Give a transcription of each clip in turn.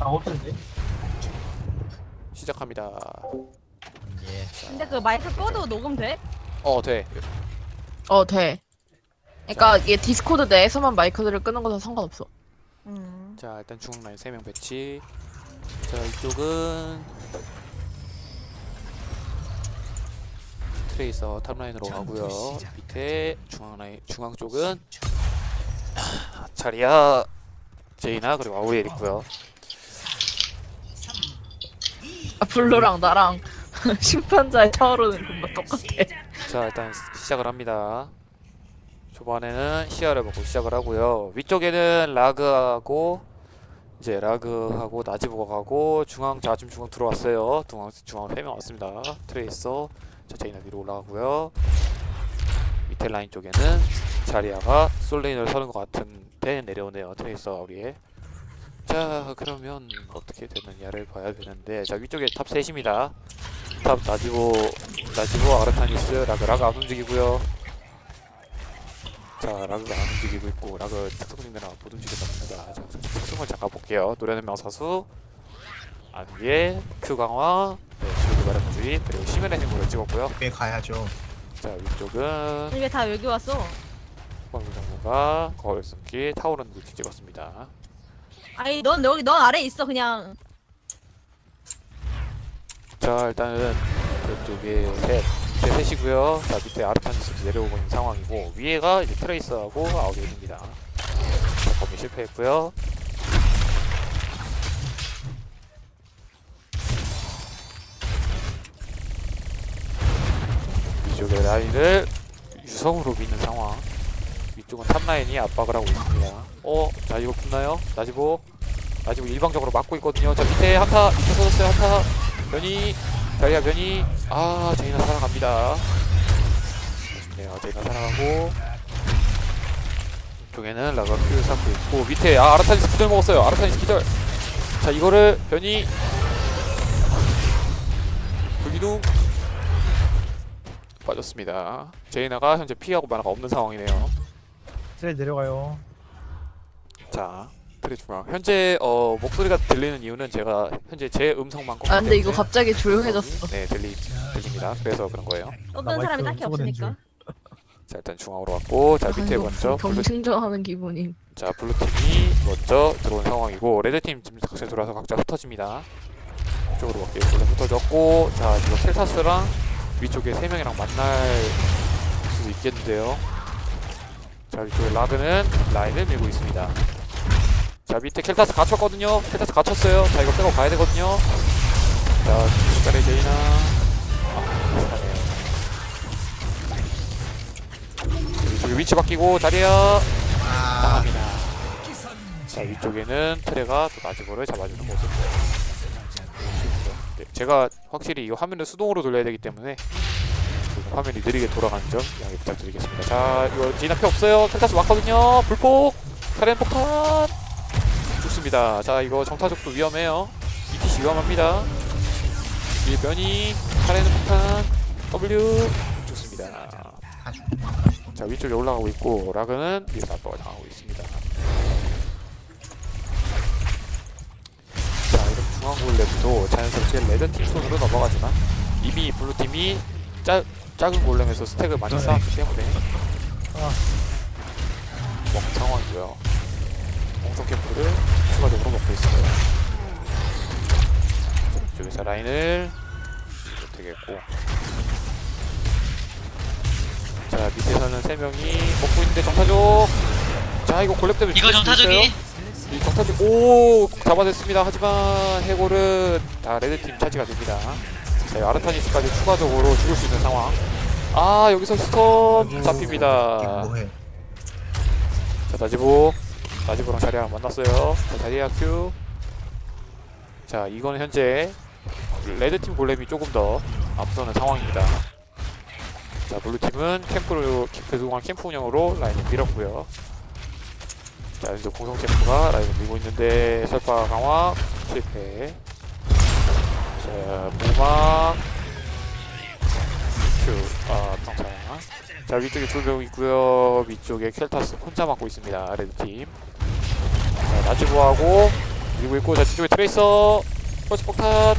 아 없던데? 시작합니다. 예. 근데 그 마이크 꺼도 녹음 돼? 어 돼. 어, 돼. 그러니까 얘 디스코드 내에서만 마이크를 끄는 거서 상관없어. 음. 자 일단 중앙 라인 3명 배치. 자 이쪽은 트레이서 탑 라인으로 가고요. 밑에 중앙 라인 중앙 쪽은 자리야 제이나 그리고 아우리엘 있고요. 아, 블루랑 나랑 심판자의 타워로는 금방 똑같아. 자 일단 시- 시작을 합니다. 초반에는 시야를 먹고 시작을 하고요. 위쪽에는 라그하고 이제 라그하고 나지보가 가고 중앙 자좀 중앙 들어왔어요. 중앙 중앙 3명 왔습니다. 트레이서 자 제이나 위로 올라가고요. 밑에 라인 쪽에는 자리아가 솔레인을 서는 것 같은데 내려오네요. 트레이서 우리의 자 그러면 어떻게 되느냐를 봐야 되는데 자 위쪽에 탑 셋입니다. 탑 나지보 나지보 아르타니스 라그 라그 안 움직이고요. 자 라그가 안 움직이고 있고 라그 특성 중대나 못 움직인답니다. 자 특성을 잠깐 볼게요. 노래는 명사수 안개 큐 강화 네, 지옥의 바람 주의 그리고 시멘의 행보를 찍었고요. 꽤 가야죠. 자 위쪽은 이게 다 여기 왔어. 방금 정보가 거울 숨기 타오르는 위치 찍었습니다. 아니 넌 여기 넌 아래 있어 그냥. 자 일단은 그쪽에 셋 밑에 셋이고요. 자 밑에 아르타니스 내려오고 있는 상황이고 위에가 이제 트레이스하고 아우리입니다. 자 거기 실패했고요. 위쪽의 라인을 유성으로 미는 상황. 위쪽은 탑라인이 압박을 하고 있습니다. 어, 자 이거 붙나요? 나지보, 나지보 일방적으로 막고 있거든요. 자 밑에 한타, 밑에 쏟았어요. 한타. 변이. 자리야 변이. 아 제이나 살아갑니다. 좋네요. 제이나 살아가고. 이쪽에는 라가 큐 쌓고 있고 밑에 아 아르타니스 기절 먹었어요. 아르타니스 기절. 자 이거를 변이. 불기둥. 빠졌습니다. 제이나가 현재 피하고 만화가 없는 상황이네요 셀 내려가요. 자 트리트랑 현재 어 목소리가 들리는 이유는 제가 현재 제 음성만 아, 근데 이거 때문에 갑자기 조용해졌어. 네 들리 들립니다. 그래서 그런 거예요. 어떤 사람이 마이크 딱히 없으니까. 자 일단 중앙으로 왔고 자 아, 밑에 이거 먼저 블루, 경쟁전하는 기분임. 자 블루 팀이 먼저 들어온 상황이고 레드 팀 지금 각자 들어와서 각자 흩어집니다. 이쪽으로 갈게요. 블루 흩어졌고 자 지금 켈타스랑 위쪽에 세 명이랑 만날 수도 있겠는데요. 자 위쪽에 라그는 라인을 밀고 있습니다. 자 밑에 켈타스 갇혔거든요. 켈타스 갇혔어요. 자 이거 빼고 가야 되거든요. 자 중간에 제이나 아. 위쪽에 위치 바뀌고 자리야 아, 당합니다. 자 위쪽에는 트레가 또 나지보를 잡아주는 모습. 네, 제가 확실히 이 화면을 수동으로 돌려야 되기 때문에 화면이 느리게 돌아가는 점 양해 부탁드리겠습니다. 자 이거 지나 피 없어요. 켈타스 왔거든요. 불폭, 카렌 폭탄 죽습니다. 자 이거 정타적도 위험해요. ETC 위험합니다. 일변이 카렌 폭탄 W 죽습니다. 자 위쪽에 올라가고 있고 라그는 위에서 압박을 당하고 있습니다. 자 이런 중앙 골렘도 자연스럽게 레드 팀 손으로 넘어가지만 이미 블루 팀이 짜, 작은 골렘에서 스택을 많이 네. 쌓았기 때문에 아. 먹 상황이고요. 공성 캠프를 추가적으로 먹고 있어요. 자, 이쪽에서 라인을 되겠고 자 밑에서는 세 명이 먹고 있는데 정타족 자 이거 골렙 때문에 이거 정타족이 있어요. 이 정타족 오 잡아냈습니다 하지만 해골은 다 레드팀 차지가 됩니다 자 아르타니스까지 추가적으로 죽을 수 있는 상황. 아 여기서 스톰 잡힙니다? 자 나지보 나지보랑 자리아랑 만났어요. 자 자리아 큐자 이거는 현재 레드팀 골렘이 조금 더 앞서는 상황입니다. 자 블루팀은 캠프를 그동안 캠프 운영으로 라인을 밀었고요. 자 이제 공성 캠프가 라인을 밀고 있는데 설파 강화 실패 자 보막 큐 아 평창 자 위쪽에 조명 있고요. 위쪽에 켈타스 혼자 맡고 있습니다 레드팀. 자 나지보하고 밀고 있고 자 뒤쪽에 트레이서. 펄스 폭탄.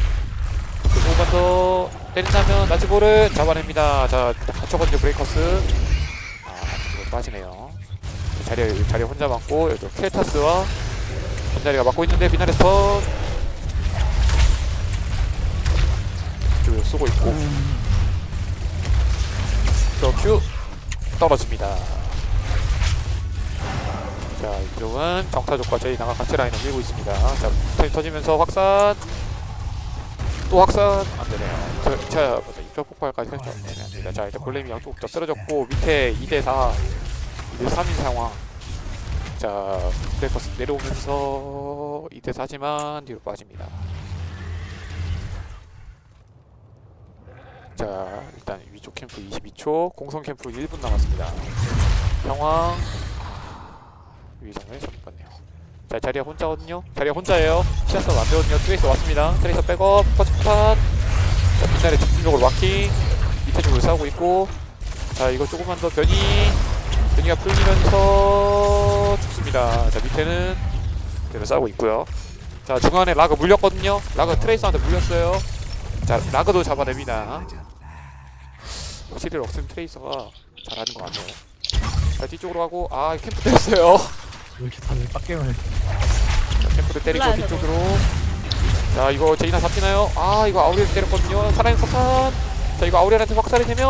조금만 더 때린다면 나치볼을 잡아냅니다. 자 다쳐건드 브레이커스. 아 이거 빠지네요. 자리에 자리에 혼자 맞고 여기 켈타스와 한 자리가 맞고 있는데 비나레 스턴 이쪽에 쏘고 있고. 또큐 떨어집니다. 자 이쪽은 정타족과 저희 나가 같이 라인을 밀고 있습니다. 자 턴이 터지면서 확산. 또 확산. 안되네요. 저, 자 맞아. 입적 폭발까지 설정 안됩니다 자 일단 골렘이 양쪽 다 쓰러졌고 밑에 2대4 2대3인 상황. 자 브레이커스 내려오면서 2대4지만 뒤로 빠집니다 자 일단 위쪽 캠프 22초 공성 캠프 1분 남았습니다. 상황. 위성을 잡았네요. 자 자리야 혼자거든요. 자리야 혼자예요. 시야서 안 되거든요. 트레이서 왔습니다. 트레이서 백업 퍼스팟 자 빛날에 집중적으로 와킹. 밑에 쪽으로 싸우고 있고. 자 이거 조금만 더 변이. 변이가 풀리면서 죽습니다. 자 밑에는 그대로 싸우고 있고요. 자 중간에 라그 물렸거든요. 라그 트레이서한테 물렸어요. 자 라그도 잡아냅니다 확실히 럭슨 트레이서가 잘하는 것 같네요. 자 뒤쪽으로 가고 아 캠프 때렸어요. 왜 이렇게 다들 빡겜을 자, 캠프를 때리고 몰라요, 뒤쪽으로. 자 이거 제이나 잡히나요? 아 이거 아우리엘 때렸거든요. 살아있는 폭탄. 자 이거 아우리엘한테 확살이 되면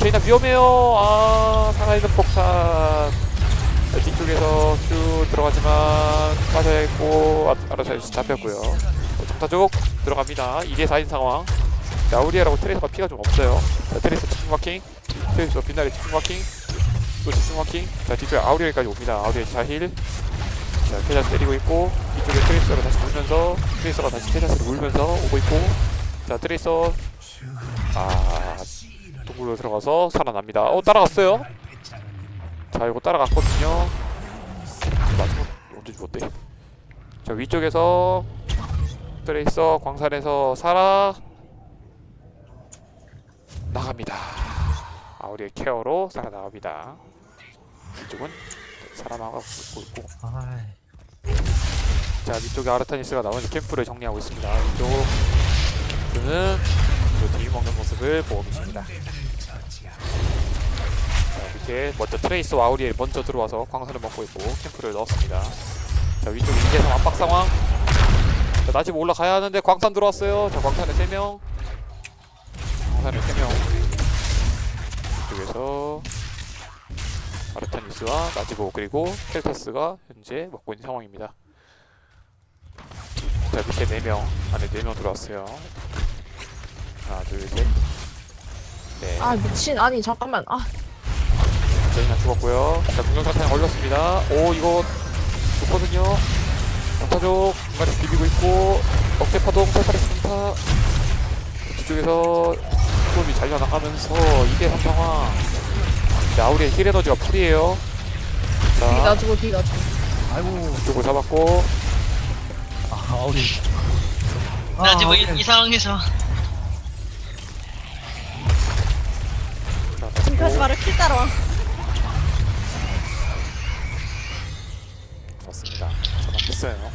제이나 위험해요. 아 살아있는 폭탄. 자, 뒤쪽에서 쭉 들어가지만 빠져있고 아, 알아서 잡혔고요. 정타족 들어갑니다. 2대 4인 상황 자 아우리엘하고 트레이서가 피가 좀 없어요. 자 트레이서 집중 마킹. 트레이서 빛나리 집중 마킹. 또 집중 마킹. 자 뒤쪽에 아우리엘까지 옵니다. 아우리엘 자힐. 자, 케자스 때리고 있고 이쪽에 트레이서가 다시 물면서 트레이서가 다시 케자스를 물면서 오고 있고. 자 트레이서. 아 동굴로 들어가서 살아납니다. 어 따라갔어요? 자 이거 따라갔거든요. 마지막 언제 죽었대 자 위쪽에서 트레이서 광산에서 살아 나갑니다. 아우리의 케어로 살아나갑니다. 이쪽은 살아나가고 있고. 자 위쪽에 아르타니스가 나머지 캠프를 정리하고 있습니다. 위쪽은 그뒤 먹는 모습을 보고 계십니다. 자 밑에 먼저 트레이스와 아우리엘 먼저 들어와서 광선을 먹고 있고 캠프를 넣었습니다. 자 위쪽에 2대3 압박 상황. 자 나집 올라가야 하는데 광산 들어왔어요. 자 광산에 3명 광산에 3명. 이쪽에서 아르타니스와 나지보 그리고 켈타스가 현재 먹고 있는 상황입니다. 자 밑에 4명 안에 4명 들어왔어요. 하나 둘셋. 네. 아 미친. 아니 잠깐만. 아. 저희는 죽었고요. 자 공격사탄에 걸렸습니다. 오 이거 좋거든요. 강타족 중간에 비비고 있고 억제파동 탈탈했습니다. 뒤쪽에서 수업이 잘려나가면서 2대3 상황 자 아우리의 힐 에너지가 풀이에요. 뒤 자 놔주고 뒤 놔주고. 아이고. 이쪽을 잡았고. 아 아우리. 아, 나 지금 이. 이. 상황에서. 자 지금 잡고. 바로 킬 따라와. 좋습니다. 전환했어요.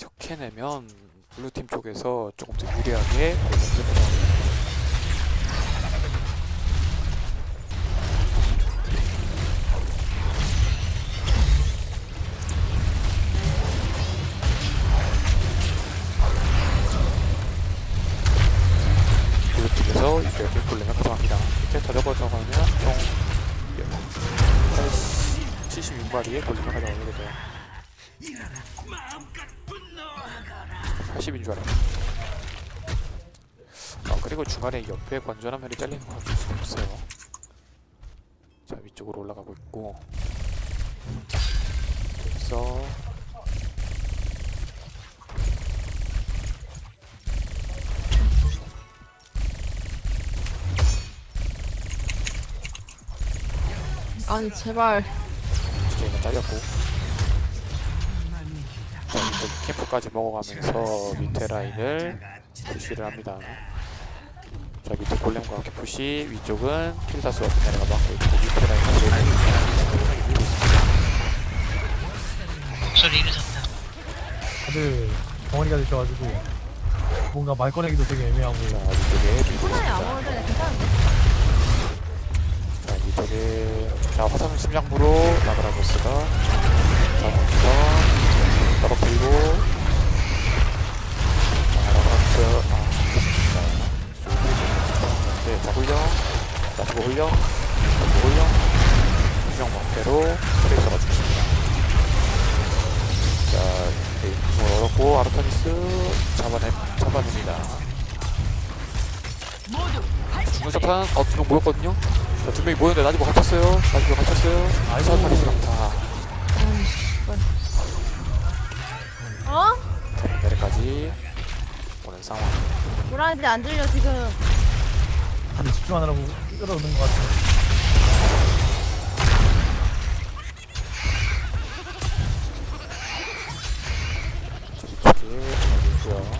이렇게 내면 블루팀 쪽에서 조금 더 유리하게. 걸렸습니다 이렇게 골렘을 가져갑니다. 이렇게 더 적어져가면 총 76마리의 골렘을 가져가게 되죠 80인 줄 알았네. 아 그리고 중간에 옆에 건전한 면이 잘리는 건 어쩔 수가 없어요. 자 위쪽으로 올라가고 있고. 여기서 아니 제발. 이제는 잘렸고. 자 이쪽 캠프까지 먹어가면서 밑에 라인을 푸시를 합니다. 자 밑에 골렘과 함께 푸시 위쪽은 킬다스와 비나레가 막고 있고 밑에 라인은 제일 목소리 이르졌다. 다들 덩어리가 되셔가지고 뭔가 말 꺼내기도 되게 애매하고. 자 위쪽에 밀고 코나에 있습니다. 아무것도 괜찮은데. 자 위쪽에 자 화산 심장부로 나가라보스가 자 먼저 따로 들고. 자 나가라보스 아 좋습니다. 네자 훈령. 자 저거 훈령. 자 저거 훈령. 훈령 방패로 트레이서가 죽습니다. 자 네, 공을 얻었고 아르타니스 잡아내, 잡아냅니다. 중력자탄 어, 두명 모였거든요 자, 두 명이 모였는데 나지고 갇혔어요 나지고 갇혔어요 아이고. 아르타니스 강타 어? 내리까지 오는 상황 뭐라는지 안 들려 지금. 다들 집중하느라고 끌어오는 것 같아요. 저기 어디 있고요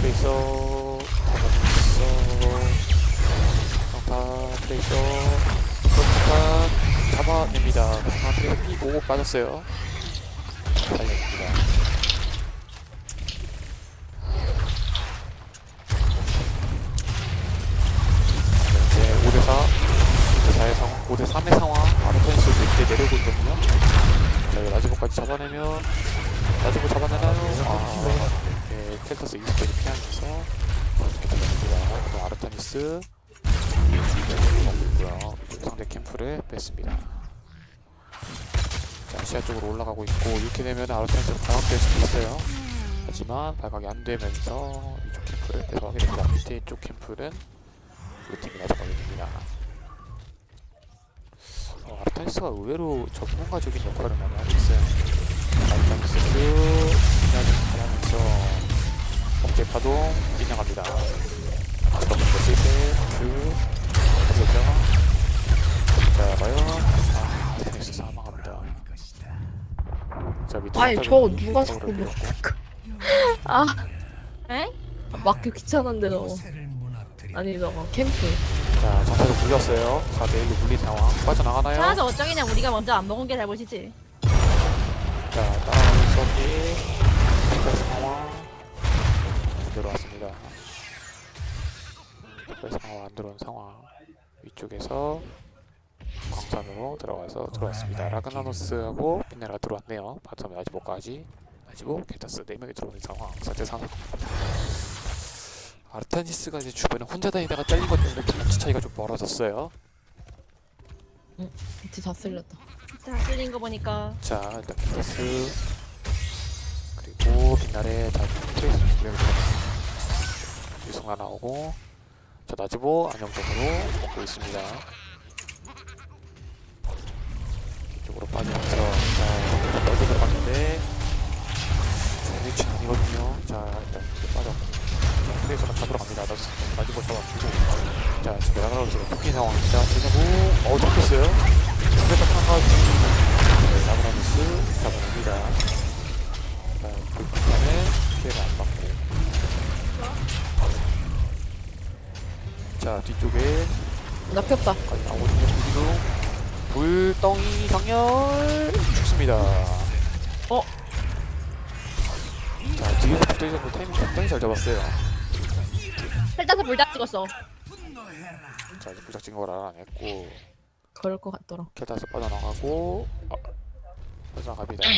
트레이서 잡아냈어 강타 트레이서 강타 잡아냅니다. 강타 트레이서 피고 빠졌어요. 달려갑니다. 이제 5대4 5대4의 상황 5대3의 상황 아르테니스도 이제 내려오고 있거든요. 자 이거 라즈보까지 잡아내면 라즈보 잡아내나요? 아 네, 켈타스 20개를 피하면서. 이렇게 달려갑니다. 그리고 아르테니스 뺐습니다. 자 시야 쪽으로 올라가고 있고 이렇게 되면 아르테니스가 발각될 수도 있어요. 하지만 발각이 안 되면서 이쪽 캠프를 뺏어가게 됩니다. 밑에 이쪽 캠프는 우리 팀이 가져가게 됩니다. 어, 아르타니스가 의외로 전문가적인 역할을 많이 하고 있어요. 그냥 하면서 어깨 파동 인양합니다. 첫 번째 실패 그 어서 죠. 자 과연 아 아르타니스 사망합니다. 자 밑에 아니, 갑자기 저거 누가 자꾸 밀었고. 아 에? 막기 귀찮은데 너 아니 너가 캠프 자 전차도 굴렸어요. 4대 1로 물린 상황 빠져나가나요? 살아서 어쩌겠냐 우리가 먼저 안 먹은 게 잘못이지. 자, 따라가면서 이 상황 안 들어왔습니다. 상황 안 들어온 상황 위쪽에서 광산으로 들어가서 들어왔습니다. 라그나노스하고 피네라 들어왔네요. 바텀에 아지보까지 아지보 켄타스 4명이 들어오는 상황 4대 3 아르타니스가 이제 주변에 혼자 다니다가 잘린 것 때문에 경치 차이가 좀 벌어졌어요. 밑에 다 쓸렸다. 자 쓸린 거 보니까. 자 일단 킨터스. 그리고 빛날에 다 트레이스 두명이 들어갔습니다. 유성아 나오고 자 나즈보 안정적으로 먹고 있습니다 넓게 들어갔는데 좋은 위치는 아니거든요 자 일단 빠졌고 자, 트레이서가 다 나즈, 나즈보 잡아주고 자 지금 나가로서 토끼 상황입니다 제자부 어우 잡혔어요 상대편 한가지 네, 라브라누스 잡아냅니다. 자, 그 북한은 피해를 안 받고. 자, 뒤쪽에 나 폈다 나오거든요. 불기둥. 불덩이 장렬 죽습니다. 어? 자, 뒤에서 붙어있는 타이밍 굉장히 잘 잡았어요. 펠타스 불닭 찍었어. 자, 이제 부작진 걸 알아냈고, 그럴 것 같더라 켈타스 빠져나가고, 아, 빠져나갑니다.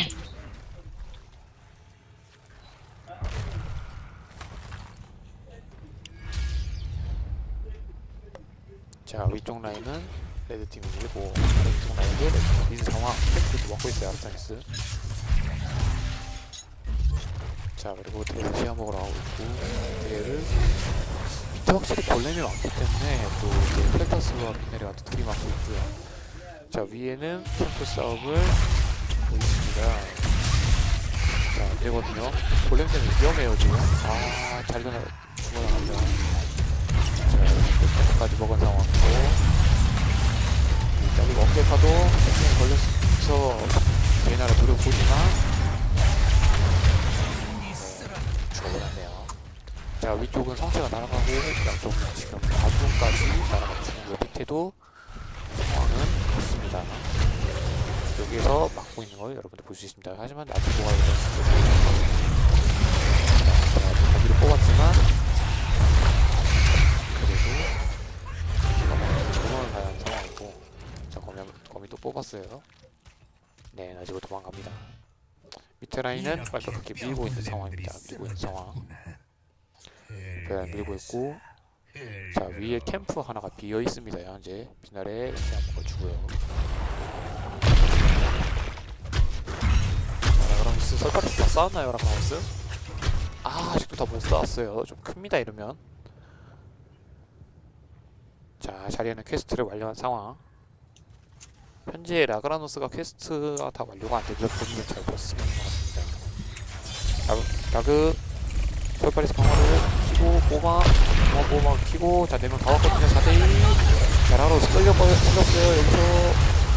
자 위쪽 라인은 레드팀이 밀고 왼쪽 라인은 레드팀 상황 팩트도 먹고 있어요 아르타니스 자 그리고 대를 먹으러 가고 있고 대를 밑에 확실히 골렘이 많기 때문에 또 이제 플렉타스와 비네리가 또 둘이 막고 있고요. 자 위에는 캠프 싸움을 하고 있습니다. 자 안되거든요. 골렘 때문에 위험해요 지금. 아잘 전화 죽어나갑니다. 자 끝까지 먹은 상황이고. 일단 이거 어깨파도 걸려서 베이나를 노려보지만 자 위쪽은 상체가 날아가고 양쪽은 지금 반동까지 날아가고 있고 밑에도 상황은 없습니다. 여기에서 막고 있는 걸 여러분들 볼 수 있습니다. 하지만 나중에 보가 되는 거기를 뽑았지만 그래도 도망을 가야 하는 상황이고 자 거미, 거미 또 뽑았어요. 네 나지고 도망갑니다. 밑에 라인은 빨갛게 밀고 있는 상황입니다. 밀고 있는 상황. 네, 밀고 있고 자 위에 캠프 하나가 비어 있습니다. 현재 빛날에 한번 걸주고요. 자, 라그라무스 설파리스 다 쌓았나요, 라그라무스? 아, 아직도 다 못 쌓았어요. 좀 큽니다 이러면. 자, 자리에는 퀘스트를 완료한 상황. 현재 라그라노스가 퀘스트가 다 완료가 안 되고 본인은 잘 봤으면 좋겠습니다. 라그, 설파리스 강화를 키고 꼬마 꼬마 꼬마 키고 자 4명 다 왔거든요. 4대2 자 라로 끌려 끌렸어요. 여기서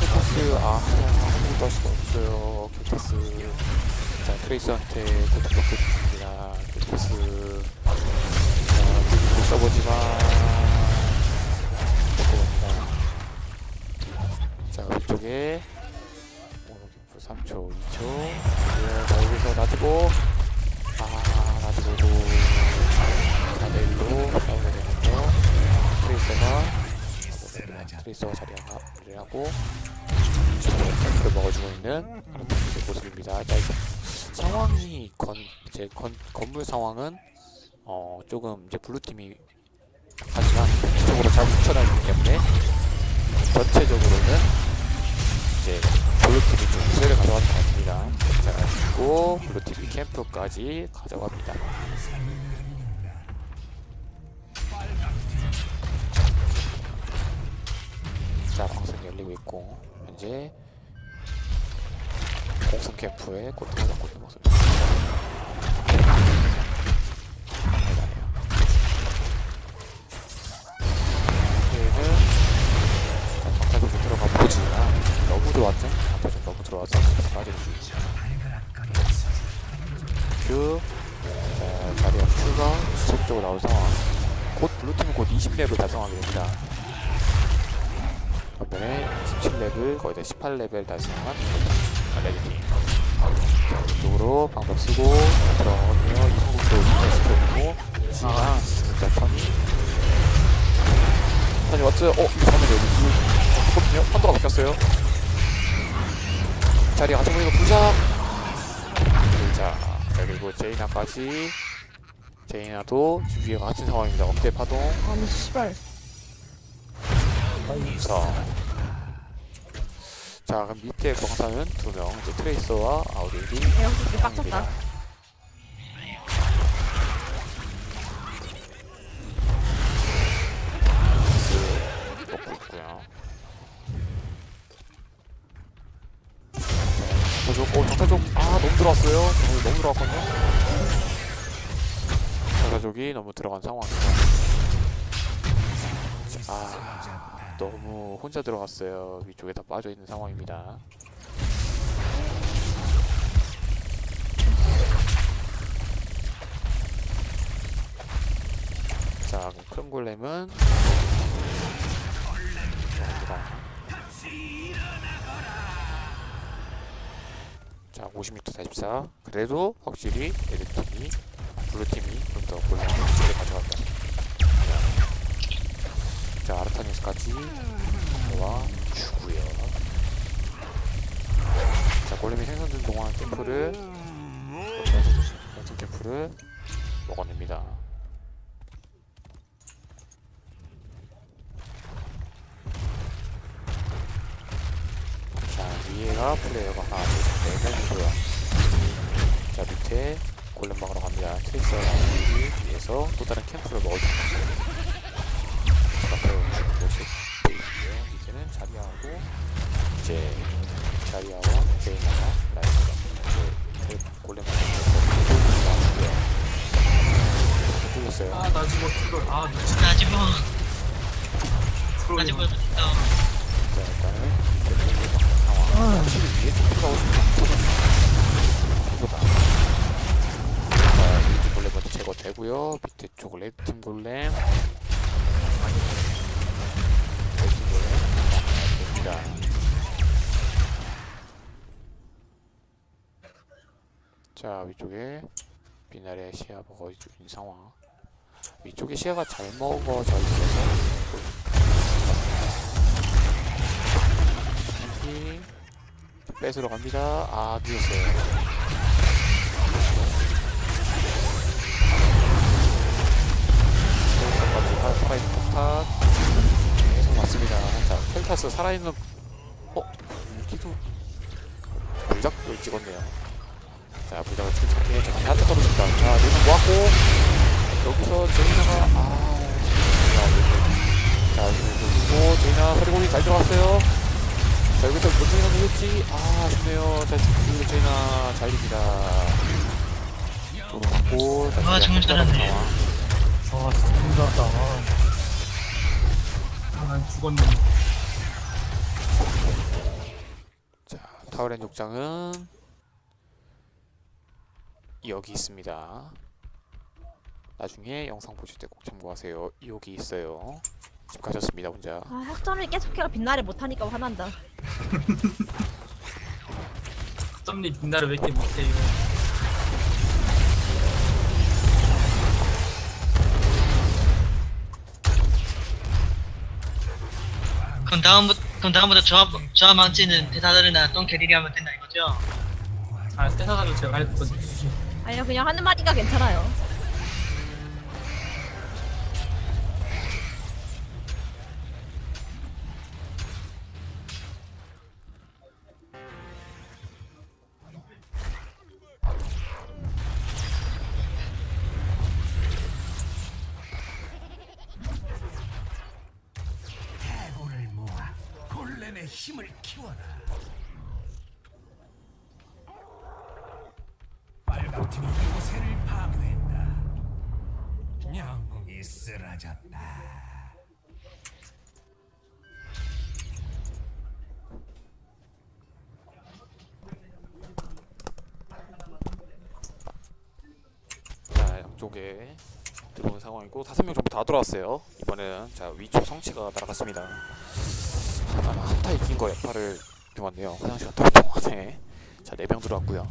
캡타스. 아 아무것도 할 수가 없어요. 캡타스. 자 트레이서한테 고통받고 있습니다. 캡타스. 자못 써보지만. 자 오른쪽 3초 2초. 네, 자 여기서 놔주고 트레이서가 자리를 하고 지금 탱크를 먹어주고 있는 아르타스의 모습입니다 자 이제 상황이 건 이제 건, 건물 상황은 어 조금 이제 블루팀이 하지만 전체적으로 잘 훔쳐나기 때문에 전체적으로는 이제 블루팀이 좀 우세를 가져가는 것 같습니다. 자, 그리고 블루팀이 캠프까지 가져갑니다. 자, 방송이 열리고 있고 현재 공성 캠프에 고통을 받고 있는 모습입니다. 그 자, 자리가 큐가 지속적으로 나올 상황 곧 블루팀은 곧 20렙을 달성하게 됩니다 반면에 17렙을 거의 다 18레벨 달성한 레드팀 이쪽으로 방법 쓰고 들어가거든요. 이성국도 인터시켜주고. 아 진짜 턴이 턴이 왔어요. 어? 이거 잠깐만요 여기 거든요. 판도가 바뀌었어요. 자리에 갇혀버리고 부작 자 그리고 제이나까지. 제이나도 위에 갇힌 상황입니다. 억대 파동. 아니 씨발. 자, 자 그럼 밑에 경사는 두명 이제 트레이서와 아우리리 에어스 빡쳤다. 혼자 들어갔어요. 위쪽에 다 빠져 있는 상황입니다. 자, 큰 골렘은. 자, 56대 44. 그래도 확실히 레드팀이 블루팀이 좀 더 골렘을 쉽게 가져갔다. 자, 아르타니스까지 와 주고요. 자, 골렘이 생성된 동안 캠프를 연성 캠프를 먹어냅니다. 자 위에가 플레이어가 하나 둘셋 명이고요 자 밑에 골렘 막으러 갑니다 라운드 위에서 또 다른 캠프를 겁니다 앞으로 모습 보 밑에는 자리하고 이제 자리하와 제이나가 라이브가 이제 골렘 막으러 나오고요 뚫렸어요. 아 나 지금 이걸 아 나지모 나지모 어, 자 일단은 상황. 확실히 위에 캠프가 오시면 이거다 자 위쪽 골렘 먼저 제거되고요. 밑에 쪽 레드 팀 골렘 자 위쪽에 비나리의 시야 먹어주는 상황 위쪽에 시야가 잘 먹어져 있어서 다시 뺏으러 갑니다. 아 늦었어요. 살아있는 폭탄 계속 맞습니다. 자 펠타스 살아있는 어 여기도 불작을 찍었네요. 자 불작을 침착해 자 한테 떨어진다. 자 눈은 모았고 여기서 제이나가 아 자, 그리고 제이나 허리공이 잘 들어갔어요. 자, 여기서 몇 명이나 누렸지? 아, 아쉽네요. 자, 그리고 제이나 잘립니다. 들어갔고, 자, 아, 정말 잘하네. 아 진짜 힘들었다 아, 죽었네. 자, 타워렌 족장은 여기 있습니다. 나중에 영상 보실 때 꼭 참고하세요. 여기 있어요. 집 가셨습니다, 혼자. 아 학점을 계속해가 빛나를 못하니까 화난다. 썸니 빛나를 왜 이렇게 못해요? 그럼 다음부터 그럼 다음부터 조합 조합 망치는 대사들이나 똥 캐리리 하면 된다 이거죠? 아, 떼사가도 제가 할 거지. 아니요 그냥 하는 말이가 괜찮아요. 힘을 키워라. 쓰러졌다. 자, 양쪽에 들어온 상황이고 다섯 명 전부 다 들어왔어요. 이번에는 자 위쪽 성치가 날아갔습니다. 아마 한타 이긴 거 역할을 해왔네요. 화장실 갔다 올 동안에 자네 명 들어왔고요.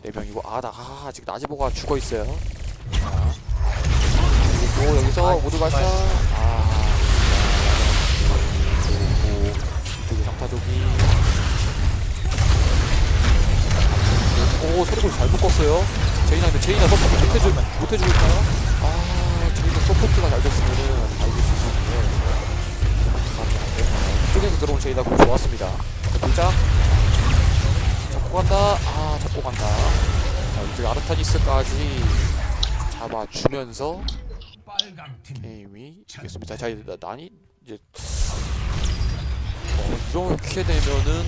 네 명이고 아나 아, 아직 나지보가 죽어 있어요. 자 여기서 모두 발사. 아 그리고 이쪽에 상타족이 오 소리를 잘 묶었어요. 제이나 근데 제이나 서포트 못해주 못해주고 있나요? 아 제이나 서포트가 잘 됐으면은 다 이길 수 있었는데. 이쪽에서 들어온 제이나 공 좋았습니다. 자, 돌짝 잡고 간다. 아 잡고 간다. 자 이쪽에 아르타니스까지 잡아주면서 게임이 이겼습니다. 자 난이 이제 어, 이렇게 되면은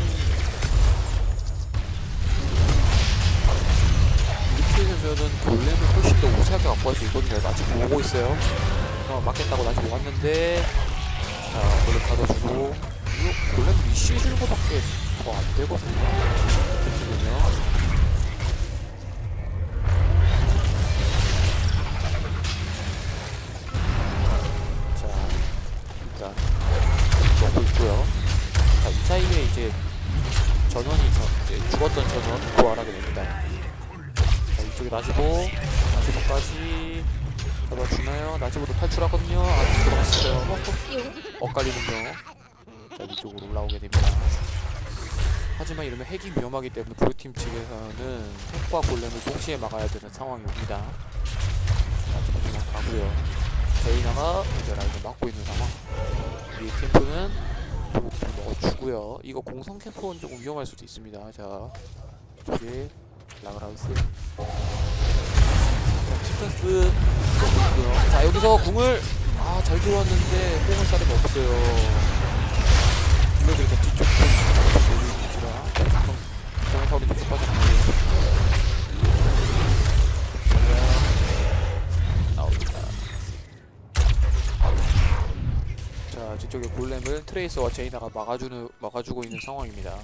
이렇게 되면은 골렘을 훨씬 더 우세하게 갖고 갈수 있거든요. 나 지금 오고 있어요. 어, 맞겠다고 나 지금 왔는데 자 골렘 받아주고 이거 골렘 리시 해주는 거밖에 더 안 되거든요. 이렇게 되면 자, 이쪽에 나지보, 나지보까지 잡아주나요? 나지보도 탈출하거든요. 아, 들어갔어요. 엇갈리군요. 자, 이쪽으로 올라오게 됩니다. 하지만 이러면 핵이 위험하기 때문에 블루팀 측에서는 핵과 골렘을 동시에 막아야 되는 상황이 옵니다. 나지보 그냥 가고요. 제이나가 이제 라인을 막고 있는 상황. 이 캠프는 블루팀을 먹어주고요. 이거 공성 캠프는 조금 위험할 수도 있습니다. 자, 이쪽에 라그라우스. 자, 시퀀스. 자, 여기서 궁을 아, 잘 들어왔는데 뽕을 사례가 없어요. 이렇게 뒤쪽 돌리지라 정말 타오리 뒤쪽 빠져나가요. 자, 뒤쪽에 골렘을 트레이서와 제이나가 막아주는 막아주고 있는 상황입니다.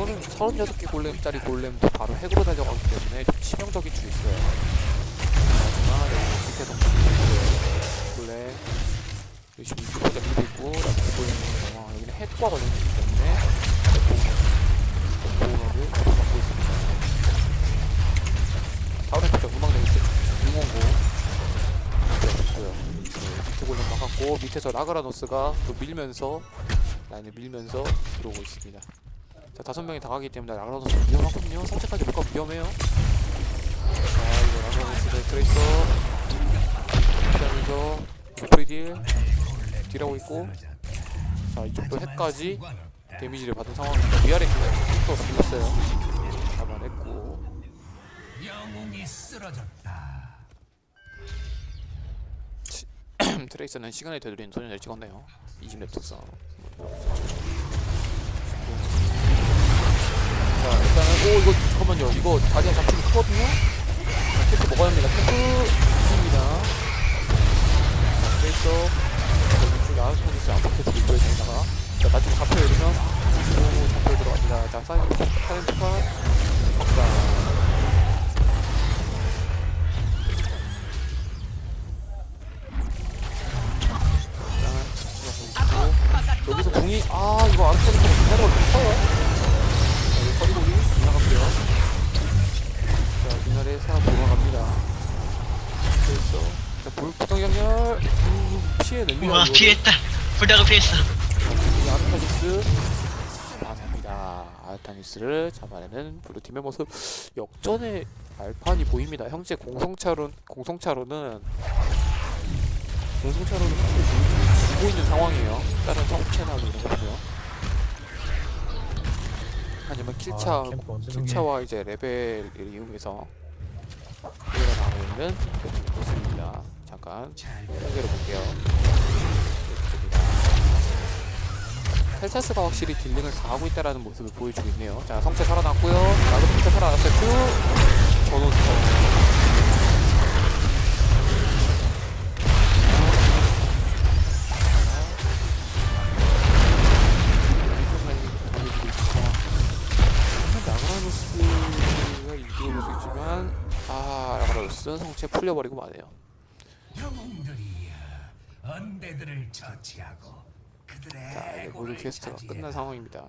이거는 36개 골렘짜리 골렘도 바로 핵으로 달려가기 때문에 좀 치명적일 수 있어요. 하지만 밑에서 있고요. 골렘 열심히 이쪽까지 밀고 있고 라이트 골렘 있는 상황. 여기는 핵과 관련이기 때문에 보호막을 막고 있습니다. 다운의 쪽 음악 내기 응원고 있고요. 네, 밑에 골렘 막았고 밑에서 라그라노스가 또 밀면서 라인을 밀면서 들어오고 있습니다. 자 다섯 명이 다 가기 때문에 라그라노스 위험하거든요. 선택하기 몇번 위험해요. 자 이거 라그라노스의 트레이서 하면서 프리딜 딜하고 있고 자 이쪽도 핵까지 데미지를 받은 상황입니다. 위아래 또 밀렸어요. 잡아냈고. 트레이서는 시간이 되돌리는 소년을 찍었네요. 20렙 특성. 자 일단은 오 이거 잠깐만요. 이거 다리가 잡히기 크거든요. 자, 탱크 먹어야 합니다. 탱크 있습니다. 자 트레이서 왼쪽에 아웃하니스 아웃패스 입구에 있다가 자 나중에 잡혀 이러면 오 잡혀 들어갑니다. 자 사이드 사이드 파 확장. 있고 여기서 공이 아 이거 아르테니카가 기다려 커요 자 미나레 사람 돌아갑니다. 그래서 자 불포동 연결. 음, 피해냅니다 우와 이거를. 피했다. 불다가 피했어. 이 아르타니스. 잡아냅니다. 아르타니스를 잡아내는 블루팀의 모습. 역전의 발판이 보입니다. 형제 공성차로 공성차로는 공성차로는 지고 있는 상황이에요. 다른 성체나 뭐 이런 거요. 아니면 킬차 아, 캠프 언제? 킬차와 이제 레벨을 이용해서 일어나고 있는 모습입니다 잠깐 통계를 볼게요 헬차스가 확실히 딜링을 다 하고 있다라는 모습을 보여주고 있네요. 자, 성체 살아났고요. 나도 성체 살아났어요. 큐! 전원 스톱. 풀려버리고 마네요. 영웅들이여, 언대들을 처치하고 그들의 자 이제 모든 퀘스트가 끝난. 상황입니다.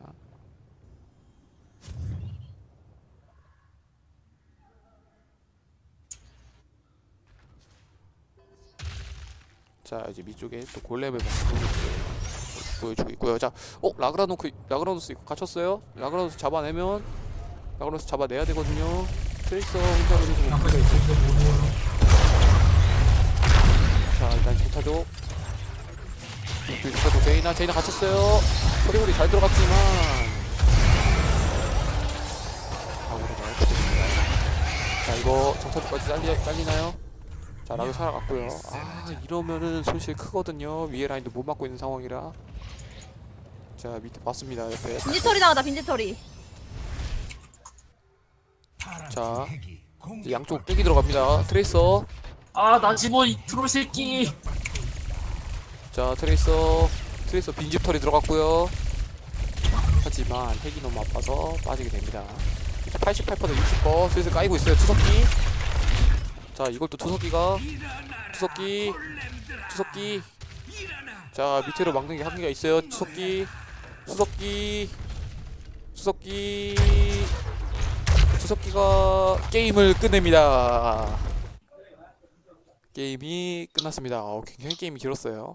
자 이제 밑쪽에 또 골렘의 모습을 보여주고 있고요. 자, 어 라그라노크 라그라노스 이거 갇혔어요? 라그라노스 잡아내면 라그라노스 잡아내야 되거든요. 트레이서 진짜 모르고 자 일단 좋다죠 좋다죠 제이나 제이나 갇혔어요. 소리소리 잘 들어갔지만. 아무래도 자 이거 정찰까지 잘리, 잘리나요? 자 라그 살아갔고요. 아 이러면은 손실 크거든요. 위에 라인도 못 막고 있는 상황이라. 자 밑에 봤습니다 옆에. 빈지털이 나온다 빈지털이. 파란 자, 핵이 이제 양쪽 뚝이 들어갑니다. 트레이서 아 나 집어 이 트롤 새끼. 자 트레이서 트레이서 빈집 털이 들어갔고요. 하지만 핵이 너무 아파서 빠지게 됩니다. 이제 88% 60% 슬슬 까이고 있어요 투석기. 자 이걸 또 투석기가 투석기 투석기. 자 밑으로 막는 게 한계가 있어요 투석기. 투석기 투석기. 투석기가 게임을 끝냅니다 게임이 끝났습니다. 어, 굉장히 게임이 길었어요.